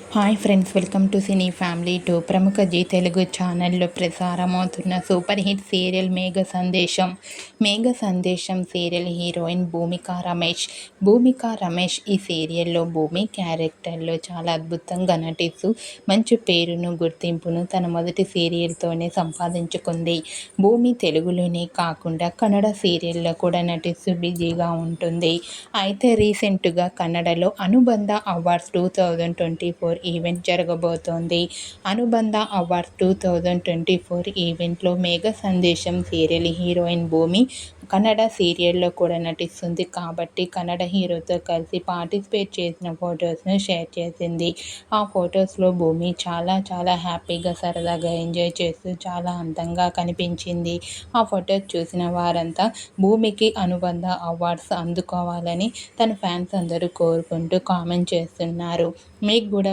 Hi friends welcome to Cine Family two ప్రముఖ Zee Telugu ఛానల్లో ప్రసారమవుతున్న super hit serial Megha Sandesham. Megha Sandesham serial heroine Bhumika Ramesh. Bhumika Ramesh ఈ సీరియల్లో భూమి క్యారెక్టర్లో చాలా అద్భుతంగా నటిస్తూ మంచి పేరును గుర్తింపును తన మొదటి సీరియల్తోనే సంపాదించుకుంది. భూమి తెలుగులోనే కాకుండా కన్నడ సీరియల్లో కూడా నటిస్తూ బిజీగా ఉంటుంది. అయితే రీసెంట్గా కన్నడలో Anubandha awards two thousand twenty four four event జరగబోతోంది. Anubandha award two thousand twenty four ఈవెంట్లో మేఘ సందేశం సీరియల్ హీరోయిన్ భూమి కన్నడ సీరియల్లో కూడా నటిస్తుంది. కాబట్టి కన్నడ హీరోతో కలిసి పార్టిసిపేట్ చేసిన ఫొటోస్ను షేర్ చేసింది. ఆ ఫొటోస్లో భూమి చాలా చాలా హ్యాపీగా సరదాగా ఎంజాయ్ చేస్తూ చాలా అందంగా కనిపించింది. ఆ ఫొటోస్ చూసిన వారంతా భూమికి అనుబంధ అవార్డ్స్ అందుకోవాలని తన ఫ్యాన్స్ అందరూ కోరుకుంటూ కామెంట్ చేస్తున్నారు. మీకు కూడా